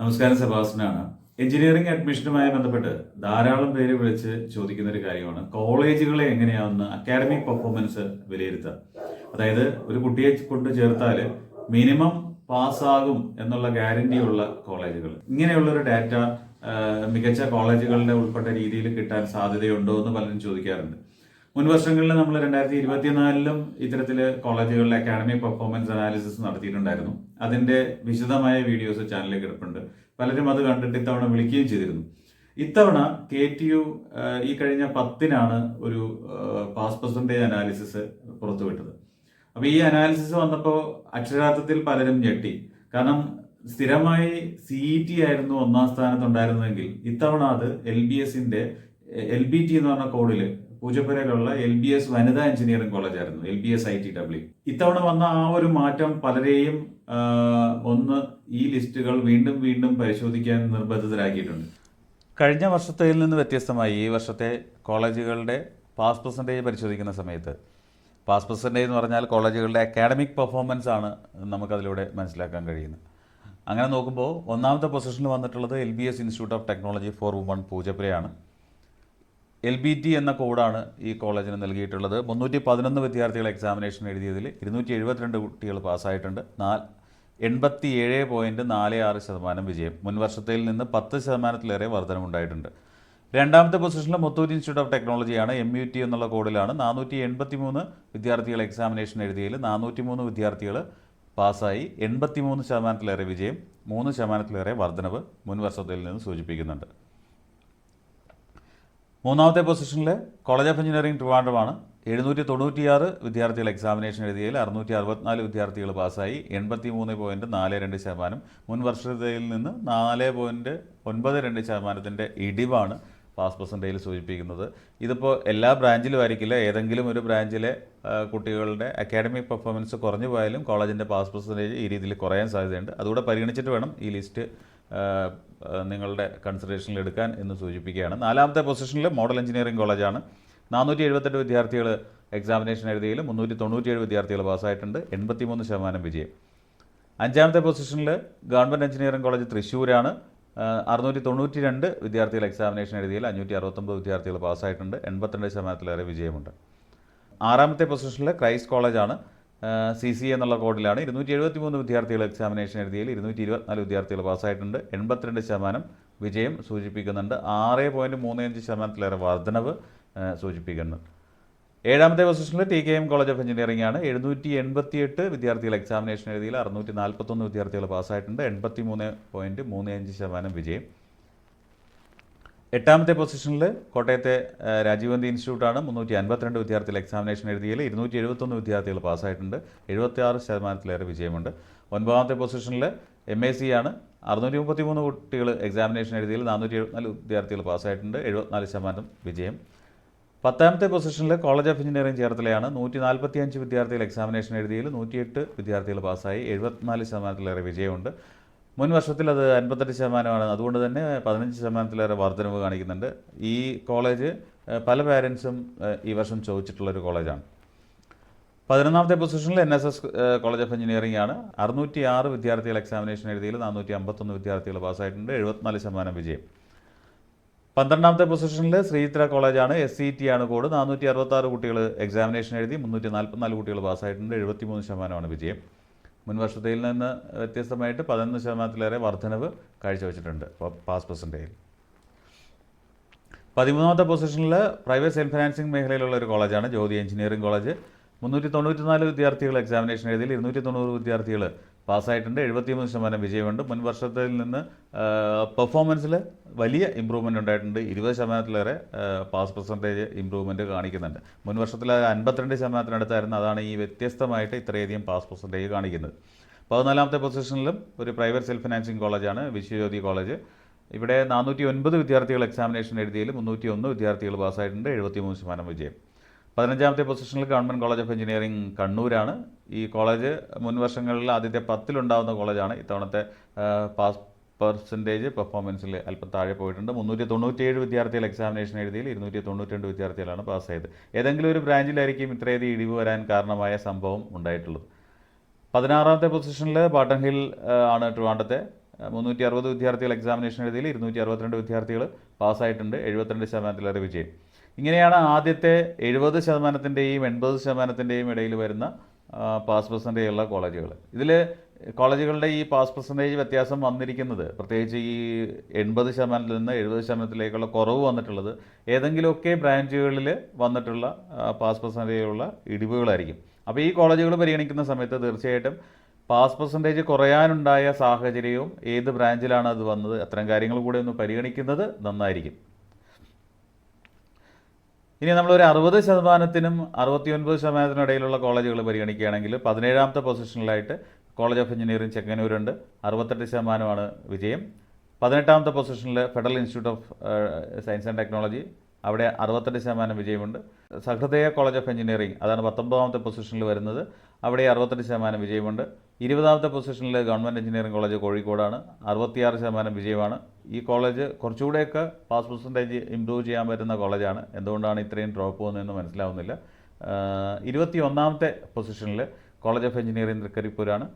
നമസ്കാരം സെബാസ്റ്റനാണ് എഞ്ചിനീയറിംഗ് അഡ്മിഷനുമായി ബന്ധപ്പെട്ട് ധാരാളം പേര് വിളിച്ച് ചോദിക്കുന്ന ഒരു കാര്യമാണ്. കോളേജുകളെ എങ്ങനെയാണെന്ന് അക്കാഡമിക് പെർഫോമൻസ് വിലയിരുത്തുക. അതായത് ഒരു കുട്ടിയെ കൊണ്ട് ചേർത്താൽ മിനിമം പാസ്സാകും എന്നുള്ള ഗ്യാരണ്ടിയുള്ള കോളേജുകൾ. ഇങ്ങനെയുള്ള ഒരു ഡാറ്റ മികച്ച കോളേജുകളുടെ ഉൾപ്പെട്ട രീതിയിൽ കിട്ടാൻ സാധ്യതയുണ്ടോ എന്ന് പലരും ചോദിക്കാറുണ്ട്. മുൻ വർഷങ്ങളിൽ നമ്മൾ രണ്ടായിരത്തി ഇരുപത്തിനാലിലും ഇത്തരത്തിൽ കോളേജുകളിലെ അക്കാഡമിക് പെർഫോമൻസ് അനാലിസിസ് നടത്തിയിട്ടുണ്ടായിരുന്നു. അതിന്റെ വിശദമായ വീഡിയോസ് ചാനലിൽ കിടപ്പുണ്ട്. പലരും അത് കണ്ടിട്ട് ഇത്തവണ വിളിക്കുകയും ചെയ്തിരുന്നു. ഇത്തവണ കെ ടി യു ഈ കഴിഞ്ഞ പത്തിനാണ് ഒരു പാസ് പെർസെന്റേജ് അനാലിസിസ് പുറത്തുവിട്ടത്. അപ്പോൾ ഈ അനാലിസിസ് വന്നപ്പോൾ അക്ഷരാർത്ഥത്തിൽ പലരും ഞെട്ടി. കാരണം സ്ഥിരമായി സി ഇ ടി ആയിരുന്നു ഒന്നാം സ്ഥാനത്തുണ്ടായിരുന്നെങ്കിൽ ഇത്തവണ അത് എൽ ബി എസിന്റെ എൽ ബി ടി എന്ന് പറഞ്ഞ കോഡിൽ പൂജപ്പുരയിലുള്ള എൽ ബി എസ് വനിതാ എഞ്ചിനീയറിംഗ് കോളേജ് ആയിരുന്നു L B S I T W ഇത്തവണ വന്ന ആ ഒരു മാറ്റം പലരെയും ഒന്ന് ഈ ലിസ്റ്റുകൾ വീണ്ടും വീണ്ടും പരിശോധിക്കാൻ നിർബന്ധിതരാക്കിയിട്ടുണ്ട്. കഴിഞ്ഞ വർഷത്തിൽ നിന്ന് വ്യത്യസ്തമായി ഈ വർഷത്തെ കോളേജുകളുടെ പാസ് പെർസെന്റേജ് പരിശോധിക്കുന്ന സമയത്ത് പാസ് പെർസെന്റേജ് എന്ന് പറഞ്ഞാൽ കോളേജുകളുടെ അക്കാഡമിക് പെർഫോമൻസ് ആണ് നമുക്കതിലൂടെ മനസ്സിലാക്കാൻ കഴിയുന്നത്. അങ്ങനെ നോക്കുമ്പോൾ ഒന്നാമത്തെ പൊസിഷനിൽ വന്നിട്ടുള്ളത് L B S institute of technology for women പൂജപ്പുരയാണ് L B T എന്ന കോഡാണ് ഈ കോളേജിന് നൽകിയിട്ടുള്ളത്. മുന്നൂറ്റി പതിനൊന്ന് വിദ്യാർത്ഥികൾ എക്സാമിനേഷൻ എഴുതിയതിൽ ഇരുന്നൂറ്റി എഴുപത്തിരണ്ട് കുട്ടികൾ പാസ്സായിട്ടുണ്ട്. നാല് എൺപത്തി ഏഴ് പോയിന്റ് നാല് ആറ് ശതമാനം വിജയം. മുൻവർഷത്തിൽ നിന്ന് പത്ത് ശതമാനത്തിലേറെ വർധനമുണ്ടായിട്ടുണ്ട്. രണ്ടാമത്തെ പൊസിഷനിൽ മുത്തൂറ്റ് ഇൻസ്റ്റിറ്റ്യൂട്ട് ഓഫ് ടെക്നോളജിയാണ് എം യു ടി എന്നുള്ള കോഡിലാണ് നാനൂറ്റി എൺപത്തി മൂന്ന് വിദ്യാർത്ഥികൾ എക്സാമിനേഷൻ എഴുതിയതിൽ നാനൂറ്റി മൂന്ന് വിദ്യാർത്ഥികൾ പാസ്സായി. എൺപത്തി മൂന്ന് ശതമാനത്തിലേറെ വിജയം മൂന്ന് ശതമാനത്തിലേറെ വർധനവ് മുൻ വർഷത്തിൽ നിന്ന് സൂചിപ്പിക്കുന്നുണ്ട്. മൂന്നാമത്തെ പൊസിഷനിൽ കോളേജ് ഓഫ് എഞ്ചിനീയറിംഗ് ട്രിവാൻഡ്രമാണ്. എഴുന്നൂറ്റി തൊണ്ണൂറ്റിയാറ് വിദ്യാർത്ഥികൾ എക്സാമിനേഷൻ എഴുതിയതിൽ അറുന്നൂറ്റി അറുപത്തിനാല് വിദ്യാർത്ഥികൾ പാസ്സായി. എൺപത്തി മൂന്ന് പോയിന്റ് നാല് രണ്ട് ശതമാനം. മുൻ വർഷത്തിൽ നിന്ന് നാല് പോയിന്റ് ഒൻപത് രണ്ട് ശതമാനത്തിന്റെ ഇടിവാണ് പാസ് പെർസെന്റേജിൽ സൂചിപ്പിക്കുന്നത്. ഇതിപ്പോൾ എല്ലാ ബ്രാഞ്ചിലും ആയിരിക്കില്ല. ഏതെങ്കിലും ഒരു ബ്രാഞ്ചിലെ കുട്ടികളുടെ അക്കാഡമിക് പെർഫോമൻസ് കുറഞ്ഞു പോയാലും കോളേജിന്റെ പാസ് പെർസെന്റേജ് ഈ രീതിയിൽ കുറയാൻ സാധ്യതയുണ്ട്. അതുകൂടെ പരിഗണിച്ചിട്ട് വേണം ഈ ലിസ്റ്റ് നിങ്ങളുടെ കൺസിഡറേഷനിൽ എടുക്കാൻ എന്ന് സൂചിപ്പിക്കുകയാണ്. നാലാമത്തെ പൊസിഷനിൽ മോഡൽ എഞ്ചിനീയറിംഗ് കോളേജാണ് നാനൂറ്റി എഴുപത്തെട്ട് വിദ്യാർത്ഥികൾ എക്സാമിനേഷൻ എഴുതിയതിൽ മുന്നൂറ്റി തൊണ്ണൂറ്റിയേഴ് വിദ്യാർത്ഥികൾ പാസ്സായിട്ടുണ്ട്. എൺപത്തിമൂന്ന് ശതമാനം വിജയം. അഞ്ചാമത്തെ പൊസിഷനിൽ ഗവൺമെന്റ് എഞ്ചിനീയറിംഗ് കോളേജ് തൃശ്ശൂരാണ്. അറുന്നൂറ്റി തൊണ്ണൂറ്റി രണ്ട് വിദ്യാർത്ഥികൾ എക്സാമിനേഷൻ എഴുതിയതിൽ അഞ്ഞൂറ്റി അറുപത്തൊമ്പത് വിദ്യാർത്ഥികൾ പാസ്സായിട്ടുണ്ട്. എൺപത്തിരണ്ട് ശതമാനത്തിലേറെ വിജയമുണ്ട്. ആറാമത്തെ പൊസിഷനിൽ ക്രൈസ്റ്റ് കോളേജാണ് സി സി എന്നുള്ള കോഡിലാണ് ഇരുന്നൂറ്റി എഴുപത്തി മൂന്ന് വിദ്യാർത്ഥികൾ എക്സാമിനേഷൻ എഴുതിയതിൽ ഇരുന്നൂറ്റി ഇരുപത്തിനാല് വിദ്യാർത്ഥികൾ പാസ്സായിട്ടുണ്ട്. എൺപത്തിരണ്ട് ശതമാനം വിജയം സൂചിപ്പിക്കുന്നുണ്ട്. ആറ് പോയിന്റ് മൂന്ന് അഞ്ച് ശതമാനത്തിലേറെ വർധനവ് സൂചിപ്പിക്കുന്നു ഏഴാമത്തെ പൊസിഷനിൽ T K M college of engineering ആണ്. എഴുന്നൂറ്റി എൺപത്തി എട്ട് വിദ്യാർത്ഥികൾ എക്സാമിനേഷൻ എഴുതിയിൽ അറുന്നൂറ്റി നാൽപ്പത്തൊന്ന് വിദ്യാർത്ഥികൾ പാസ്സായിട്ടുണ്ട്. എൺപത്തി മൂന്ന് പോയിന്റ് മൂന്ന് അഞ്ച് ശതമാനം വിജയം. എട്ടാമത്തെ പൊസിഷനിൽ കോട്ടയത്തെ രാജീവ് ഗാന്ധി ഇൻസ്റ്റിറ്റ്യൂട്ടാണ് മുന്നൂറ്റി അൻപത്തിരണ്ട് വിദ്യാർത്ഥികൾ എക്സാമിനേഷൻ എഴുതിയതിൽ ഇരുന്നൂറ്റി എഴുപത്തൊന്ന് വിദ്യാർത്ഥികൾ പാസ്സായിട്ടുണ്ട്. എഴുപത്തി ആറ് ശതമാനത്തിലേറെ വിജയമുണ്ട്. ഒൻപതാമത്തെ പൊസിഷനിൽ എം എ സി ആണ്. അറുന്നൂറ്റി മുപ്പത്തി മൂന്ന് കുട്ടികൾ എക്സാമിനേഷൻ എഴുതിയതിൽ നാനൂറ്റി എഴുപത്തിനാല് വിദ്യാർത്ഥികൾ പാസ്സായിട്ടുണ്ട്. എഴുപത്തിനാല് ശതമാനം വിജയം. പത്താമത്തെ പൊസിഷനിൽ കോളേജ് ഓഫ് എഞ്ചിനീയറിംഗ് ചേർത്തലയാണ്. നൂറ്റി നാൽപ്പത്തി അഞ്ച് വിദ്യാർത്ഥികൾ എക്സാമിനേഷൻ എഴുതിയതിൽ നൂറ്റിയെട്ട് വിദ്യാർത്ഥികൾ പാസ്സായി. എഴുപത്തിനാല് ശതമാനത്തിലേറെ വിജയമുണ്ട്. മുൻ വർഷത്തിൽ അത് അൻപത്തെട്ട് ശതമാനമാണ്. അതുകൊണ്ട് തന്നെ പതിനഞ്ച് ശതമാനത്തിലേറെ വർധനവ് കാണിക്കുന്നുണ്ട്. ഈ കോളേജ് പല പാരൻസും ഈ വർഷം ചോദിച്ചിട്ടുള്ളൊരു കോളേജാണ്. പതിനൊന്നാമത്തെ പൊസിഷനിൽ N S S college of engineering ആണ്. അറുന്നൂറ്റി ആറ് വിദ്യാർത്ഥികൾ എക്സാമിനേഷൻ എഴുതിയിൽ നാനൂറ്റി അമ്പത്തൊന്ന് വിദ്യാർത്ഥികൾ പാസ്സായിട്ടുണ്ട്. എഴുപത്തിനാല് ശതമാനം വിജയം. പന്ത്രണ്ടാമത്തെ പൊസിഷനിൽ ശ്രീചിത്ര കോളേജാണ്. എസ് സി ടി ആണ് കോഡ്. നാനൂറ്റി അറുപത്തി ആറ് കുട്ടികൾ എക്സാമിനേഷൻ എഴുതി മുന്നൂറ്റി നാൽപ്പത്തിനാല് കുട്ടികൾ പാസ്സായിട്ടുണ്ട്. എഴുപത്തിമൂന്ന് ശതമാനമാണ് വിജയം. മുൻ വർഷത്തിൽ നിന്ന് വ്യത്യസ്തമായിട്ട് പതിനൊന്ന് ശതമാനത്തിലേറെ വർധനവ് കാഴ്ചവെച്ചിട്ടുണ്ട് പാസ് പെർസെന്റേജിൽ പതിമൂന്നാമത്തെ പൊസിഷനിൽ പ്രൈവറ്റ് സെൽഫ് ഫിനാൻസിങ് മേഖലയിലുള്ള ഒരു കോളേജാണ് ജ്യോതി എഞ്ചിനീയറിംഗ് കോളേജ് മുന്നൂറ്റി തൊണ്ണൂറ്റിനാല് വിദ്യാർത്ഥികൾ എക്സാമിനേഷൻ എഴുതിയിൽ ഇരുന്നൂറ്റി തൊണ്ണൂറ് വിദ്യാർത്ഥികൾ പാസ്സായിട്ടുണ്ട്. എഴുപത്തിമൂന്ന് ശതമാനം വിജയമുണ്ട്. മുൻ വർഷത്തിൽ നിന്ന് പെർഫോമൻസിൽ വലിയ ഇമ്പ്രൂവ്മെന്റ് ഉണ്ടായിട്ടുണ്ട്. ഇരുപത് ശതമാനത്തിലേറെ പാസ് പെർസെന്റേജ് ഇമ്പ്രൂവ്മെന്റ് കാണിക്കുന്നുണ്ട്. മുൻ വർഷത്തിൽ അൻപത്തിരണ്ട് ശതമാനത്തിനടുത്തായിരുന്നു. അതാണ് ഈ വ്യത്യസ്തമായിട്ട് ഇത്രയധികം പാസ് പെർസെന്റേജ് കാണിക്കുന്നത്. പതിനാലാമത്തെ പൊസിഷനിലും ഒരു പ്രൈവറ്റ് സെൽഫ് ഫിനാൻസിങ് കോളേജാണ് വിശ്വജ്യോതി കോളേജ് ഇവിടെ നാനൂറ്റി ഒൻപത് വിദ്യാർത്ഥികൾ എക്സാമിനേഷൻ എഴുതിയതിൽ മുന്നൂറ്റി ഒന്ന് വിദ്യാർത്ഥികൾ പാസ്സായിട്ടുണ്ട് എഴുപത്തിമൂന്ന് ശതമാനം വിജയം. പതിനഞ്ചാമത്തെ പൊസിഷനിൽ ഗവൺമെന്റ് കോളേജ് ഓഫ് എഞ്ചിനീയറിംഗ് കണ്ണൂരാണ്. ഈ കോളേജ് മുൻ വർഷങ്ങളിൽ ആദ്യത്തെ പത്തിലുണ്ടാകുന്ന കോളേജാണ്. ഇത്തവണത്തെ പാസ് പെർസെന്റേജ് പെർഫോമൻസിൽ അല്പം താഴെ പോയിട്ടുണ്ട്. മുന്നൂറ്റി തൊണ്ണൂറ്റിയേഴ് വിദ്യാർത്ഥികൾ എക്സാമിനേഷൻ എഴുതിയിൽ ഇരുന്നൂറ്റി തൊണ്ണൂറ്റി വിദ്യാർത്ഥികളാണ് പാസ് ചെയ്ത് ഏതെങ്കിലും ഒരു ബ്രാഞ്ചിലായിരിക്കും ഇത്രയധികം ഇടിവ് വരാൻ കാരണമായ സംഭവം ഉണ്ടായിട്ടുള്ളത്. പതിനാറാമത്തെ പൊസിഷനിൽ ബാട്ടൺ ഹിൽ ആണ് ട്രിവാണ്ടത്തെ മുന്നൂറ്റി അറുപത് വിദ്യാർത്ഥികൾ എക്സാമിനേഷൻ എഴുതിയിൽ ഇരുന്നൂറ്റി അറുപത്തിരണ്ട് വിദ്യാർത്ഥികൾ പാസ്സായിട്ടുണ്ട്. എഴുപത്തിരണ്ട് ശതമാനത്തിലേറെ വിജയം. ഇങ്ങനെയാണ് ആദ്യത്തെ എഴുപത് ശതമാനത്തിന്റെയും എൺപത് ശതമാനത്തിന്റെയും ഇടയിൽ വരുന്ന പാസ് പെർസെന്റേജ് ഉള്ള കോളേജുകൾ ഇതിൽ കോളേജുകളുടെ ഈ പാസ് പെർസെന്റേജ് വ്യത്യാസം വന്നിരിക്കുന്നത് പ്രത്യേകിച്ച് ഈ എൺപത് ശതമാനത്തിൽ നിന്ന് എഴുപത് ശതമാനത്തിലേക്കുള്ള കുറവ് വന്നിട്ടുള്ളത് ഏതെങ്കിലുമൊക്കെ ബ്രാഞ്ചുകളിൽ വന്നിട്ടുള്ള പാസ് പെർസെന്റേജുള്ള ഇടിവുകളായിരിക്കും. അപ്പോൾ ഈ കോളേജുകൾ പരിഗണിക്കുന്ന സമയത്ത് തീർച്ചയായിട്ടും പാസ് പെർസെന്റേജ് കുറയാനുണ്ടായ സാഹചര്യവും ഏത് ബ്രാഞ്ചിലാണ് അത് വന്നത് അത്തരം കാര്യങ്ങൾ കൂടെ ഒന്ന് പരിഗണിക്കുന്നത് നന്നായിരിക്കും. ഇനി നമ്മൾ ഒരു അറുപത് ശതമാനത്തിനും അറുപത്തി ഒൻപത് ശതമാനത്തിനും ഇടയിലുള്ള കോളേജുകൾ പരിഗണിക്കുകയാണെങ്കിൽ പതിനേഴാമത്തെ പൊസിഷനിലായിട്ട് കോളേജ് ഓഫ് എഞ്ചിനീയറിംഗ് ചെങ്ങന്നൂരുണ്ട്. അറുപത്തെട്ട് ശതമാനമാണ് വിജയം. പതിനെട്ടാമത്തെ പൊസിഷനിൽ federal institute of science and technology അവിടെ അറുപത്തെട്ട് ശതമാനം വിജയമുണ്ട്. സഹൃദയ കോളേജ് ഓഫ് എഞ്ചിനീയറിംഗ് അതാണ് പത്തൊമ്പതാമത്തെ പൊസിഷനിൽ വരുന്നത്. അവിടെ അറുപത്തെട്ട് ശതമാനം വിജയമുണ്ട്. ഇരുപതാമത്തെ പൊസിഷനിൽ ഗവൺമെന്റ് എഞ്ചിനീയറിംഗ് കോളേജ് കോഴിക്കോടാണ്. അറുപത്തിയാറ് ശതമാനം വിജയമാണ്. ഈ കോളേജ് കുറച്ചുകൂടെയൊക്കെ പാസ് പെർസെന്റേജ് ഇമ്പ്രൂവ് ചെയ്യാൻ പറ്റുന്ന കോളേജാണ്. എന്തുകൊണ്ടാണ് ഇത്രയും ഡ്രോപ്പ് പോകുന്നതെന്ന് മനസ്സിലാവുന്നില്ല. ഇരുപത്തി ഒന്നാമത്തെ പൊസിഷനിൽ കോളേജ് ഓഫ് എഞ്ചിനീയറിംഗ് തൃക്കരിപ്പൂരാണ്.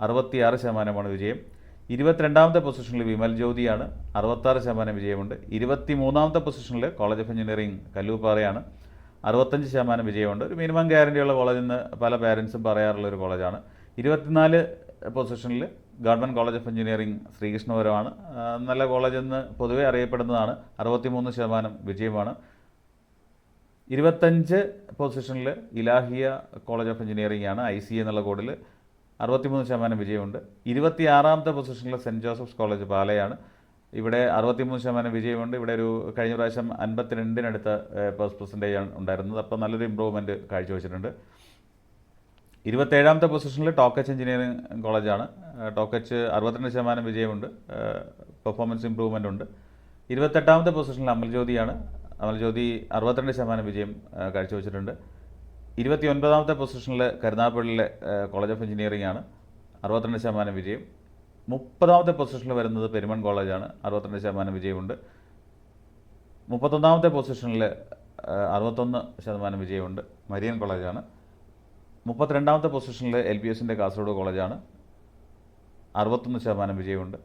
അറുപത്തിയാറ് ശതമാനമാണ് വിജയം. ഇരുപത്തിരണ്ടാമത്തെ പൊസിഷനിൽ വിമൽ ജ്യോതിയാണ്. അറുപത്താറ് ശതമാനം വിജയമുണ്ട്. ഇരുപത്തി മൂന്നാമത്തെ പൊസിഷനിൽ കോളേജ് ഓഫ് എഞ്ചിനീയറിംഗ് കല്ലൂപ്പാറയാണ്. അറുപത്തഞ്ച് ശതമാനം വിജയമുണ്ട്. ഒരു മിനിമം ഗ്യാരണ്ടിയുള്ള കോളേജ് നിന്ന് പല പാരൻസും പറയാറുള്ള ഒരു കോളേജാണ്. ഇരുപത്തിനാല് പൊസിഷനിൽ ഗവൺമെന്റ് കോളേജ് ഓഫ് എഞ്ചിനീയറിംഗ് ശ്രീകൃഷ്ണപുരമാണ്. നല്ല കോളേജ് എന്ന് പൊതുവെ അറിയപ്പെടുന്നതാണ്. അറുപത്തിമൂന്ന് ശതമാനം വിജയമാണ്. ഇരുപത്തഞ്ച് പൊസിഷനിൽ ഇലാഹിയ കോളേജ് ഓഫ് എഞ്ചിനീയറിംഗ് ആണ് ഐ സി എന്നുള്ള കോഡിൽ അറുപത്തിമൂന്ന് ശതമാനം വിജയമുണ്ട്. ഇരുപത്തിയാറാമത്തെ പൊസിഷനിൽ സെന്റ് ജോസഫ്സ് കോളേജ് പാലയാണ്. ഇവിടെ അറുപത്തിമൂന്ന് ശതമാനം വിജയമുണ്ട്. ഇവിടെ ഒരു കഴിഞ്ഞ പ്രാവശ്യം അൻപത്തിരണ്ടിനടുത്ത പേഴ്സ് പെർസെന്റേജ് ആണ് ഉണ്ടായിരുന്നത്. അപ്പോൾ നല്ലൊരു ഇമ്പ്രൂവ്മെന്റ് കാഴ്ചവെച്ചിട്ടുണ്ട്. ഇരുപത്തേഴാമത്തെ പൊസിഷനിൽ ടോക്കച്ച് എഞ്ചിനീയറിംഗ് കോളേജാണ്. ടോക്കച്ച് അറുപത്തിരണ്ട് ശതമാനം വിജയമുണ്ട്. പെർഫോമൻസ് ഇമ്പ്രൂവ്മെന്റ് ഉണ്ട്. ഇരുപത്തെട്ടാമത്തെ പൊസിഷനിൽ അമൽജ്യോതിയാണ് അമൽജ്യോതി അറുപത്തിരണ്ട് ശതമാനം വിജയം കാഴ്ചവെച്ചിട്ടുണ്ട്. ഇരുപത്തി ഒൻപതാമത്തെ പൊസിഷനിൽ കരുനാഗപ്പള്ളിയിലെ കോളേജ് ഓഫ് എഞ്ചിനീയറിംഗ് ആണ്. അറുപത്തിരണ്ട് ശതമാനം വിജയം. മുപ്പതാമത്തെ പൊസിഷനിൽ വരുന്നത് പെരുമൺ കോളേജാണ്. അറുപത്തിരണ്ട് ശതമാനം വിജയമുണ്ട്. മുപ്പത്തൊന്നാമത്തെ പൊസിഷനിൽ അറുപത്തൊന്ന് ശതമാനം വിജയമുണ്ട്. മരിയൻ കോളേജാണ്. മുപ്പത്തിരണ്ടാമത്തെ പൊസിഷനിൽ എൽ പി എസിന്റെ കാസർഗോഡ് കോളേജാണ്. അറുപത്തൊന്ന് ശതമാനം വിജയമുണ്ട്.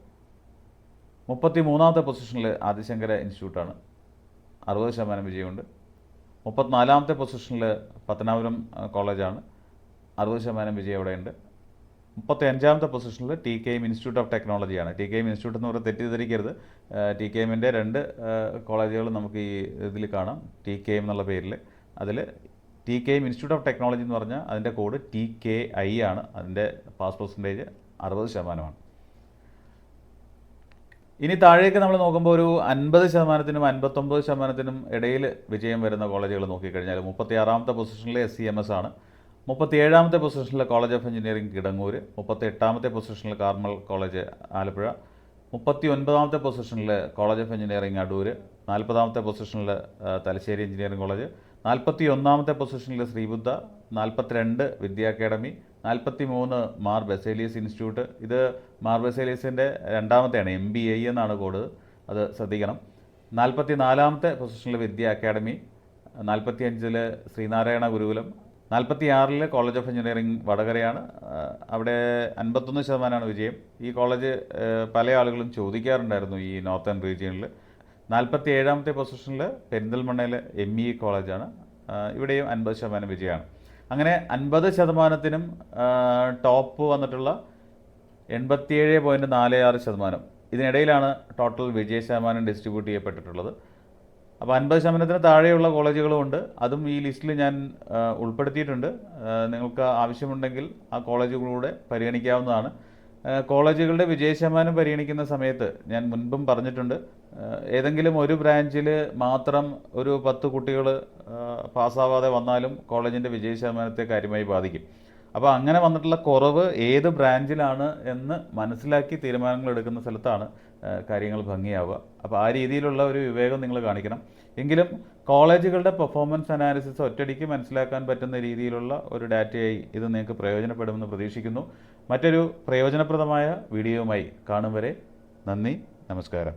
മുപ്പത്തി മൂന്നാമത്തെ പൊസിഷനിൽ ആദിശങ്കര ഇൻസ്റ്റിറ്റ്യൂട്ടാണ് അറുപത് ശതമാനം വിജയമുണ്ട്. മുപ്പത്തിനാലാമത്തെ പൊസിഷനിൽ പത്തനാപുരം കോളേജാണ്. അറുപത് ശതമാനം വിജയം അവിടെയുണ്ട്. മുപ്പത്തി അഞ്ചാമത്തെ പൊസിഷനിൽ T K M institute of ടെക്നോളജിയാണ്. T K M institute എന്ന് പറയുന്നത് തെറ്റിദ്ധരിക്കരുത്. ടി കെ എമ്മിന്റെ രണ്ട് കോളേജുകൾ നമുക്ക് ഈ ഇതിൽ കാണാം. ടി കെ എം എന്നുള്ള പേരിൽ അതിൽ T K institute of technology എന്ന് പറഞ്ഞാൽ അതിന്റെ കോഡ് ടി കെ ഐ ആണ്. അതിന്റെ പാസ് പെർസെന്റേജ് അറുപത് ശതമാനമാണ്. ഇനി താഴേക്ക് നമ്മൾ നോക്കുമ്പോൾ ഒരു അൻപത് ശതമാനത്തിനും അൻപത്തൊമ്പത് ശതമാനത്തിനും ഇടയിൽ വിജയം വരുന്ന കോളേജുകൾ നോക്കിക്കഴിഞ്ഞാൽ മുപ്പത്തി ആറാമത്തെ പൊസിഷനിൽ എസ് സി എം എസ് ആണ്. മുപ്പത്തി ഏഴാമത്തെ പൊസിഷനിൽ കോളേജ് ഓഫ് എഞ്ചിനീയറിംഗ് കിടങ്ങൂർ മുപ്പത്തി എട്ടാമത്തെ പൊസിഷനിൽ കാർമൽ കോളേജ് ആലപ്പുഴ. മുപ്പത്തി ഒൻപതാമത്തെ പൊസിഷനിൽ കോളേജ് ഓഫ് എഞ്ചിനീയറിംഗ് അടൂർ നാൽപ്പതാമത്തെ പൊസിഷനിൽ തലശ്ശേരി എഞ്ചിനീയറിംഗ് കോളേജ് നാൽപ്പത്തി ഒന്നാമത്തെ പൊസിഷനിൽ ശ്രീബുദ്ധ നാൽപ്പത്തിരണ്ട് വിദ്യ അക്കാഡമി നാൽപ്പത്തി മൂന്ന് മാർ ബെസേലിയസ് ഇൻസ്റ്റിറ്റ്യൂട്ട്. ഇത് മാർ ബെസേലിയസിന്റെ രണ്ടാമത്തെയാണ് എം ബി ഐ എന്നാണ് കോഡ്. അത് ശ്രദ്ധിക്കണം. നാൽപ്പത്തി നാലാമത്തെ പൊസിഷനിൽ വിദ്യ അക്കാഡമി നാൽപ്പത്തി അഞ്ചിൽ ശ്രീനാരായണ ഗുരുകുലം നാൽപ്പത്തി ആറിൽ കോളേജ് ഓഫ് എഞ്ചിനീയറിംഗ് വടകരയാണ്. അവിടെ അൻപത്തൊന്ന് ശതമാനമാണ് വിജയം. ഈ കോളേജ് പല ആളുകളും ചോദിക്കാറുണ്ടായിരുന്നു ഈ നോർത്തേൺ റീജിയനിൽ നാൽപ്പത്തി ഏഴാമത്തെ പൊസിഷനിൽ പെരിന്തൽമണ്ണയിലെ എം ഇ കോളേജാണ്. ആ, ഇവിടെയും അൻപത് ശതമാനം വിജയമാണ്. അങ്ങനെ അൻപത് ശതമാനത്തിനും ടോപ്പ് വന്നിട്ടുള്ള എൺപത്തിയേഴ് പോയിന്റ് നാല് ആറ് ശതമാനം. ഇതിനിടയിലാണ് ടോട്ടൽ വിജയ ശതമാനം ഡിസ്ട്രിബ്യൂട്ട് ചെയ്യപ്പെട്ടിട്ടുള്ളത്. അപ്പോൾ അൻപത് ശതമാനത്തിന് താഴെയുള്ള കോളേജുകളും ഉണ്ട്. അതും ഈ ലിസ്റ്റിൽ ഞാൻ ഉൾപ്പെടുത്തിയിട്ടുണ്ട്. നിങ്ങൾക്ക് ആവശ്യമുണ്ടെങ്കിൽ ആ കോളേജുകളിലൂടെ പരിഗണിക്കാവുന്നതാണ്. കോളേജുകളുടെ വിജയ ശതമാനം പരിഗണിക്കുന്ന സമയത്ത് ഞാൻ മുൻപും പറഞ്ഞിട്ടുണ്ട്. ഏതെങ്കിലും ഒരു ബ്രാഞ്ചിൽ മാത്രം ഒരു പത്ത് കുട്ടികൾ പാസ്സാവാതെ വന്നാലും കോളേജിന്റെ വിജയ ശതമാനത്തെ കാര്യമായി ബാധിക്കും. അപ്പോൾ അങ്ങനെ വന്നിട്ടുള്ള കുറവ് ഏത് ബ്രാഞ്ചിലാണ് എന്ന് മനസ്സിലാക്കി തീരുമാനങ്ങൾ എടുക്കുന്ന സ്ഥലത്താണ് കാര്യങ്ങൾ ഭംഗിയാവുക. അപ്പോൾ ആ രീതിയിലുള്ള ഒരു വിവേകം നിങ്ങൾ കാണിക്കണം. എങ്കിലും കോളേജുകളുടെ പെർഫോമൻസ് അനാലിസിസ് ഒറ്റയടിക്ക് മനസ്സിലാക്കാൻ പറ്റുന്ന രീതിയിലുള്ള ഒരു ഡാറ്റയായി ഇത് നിങ്ങൾക്ക് പ്രയോജനപ്പെടുമെന്ന് പ്രതീക്ഷിക്കുന്നു. മറ്റൊരു പ്രയോജനപ്രദമായ വീഡിയോയുമായി കാണും വരെ നന്ദി നമസ്കാരം.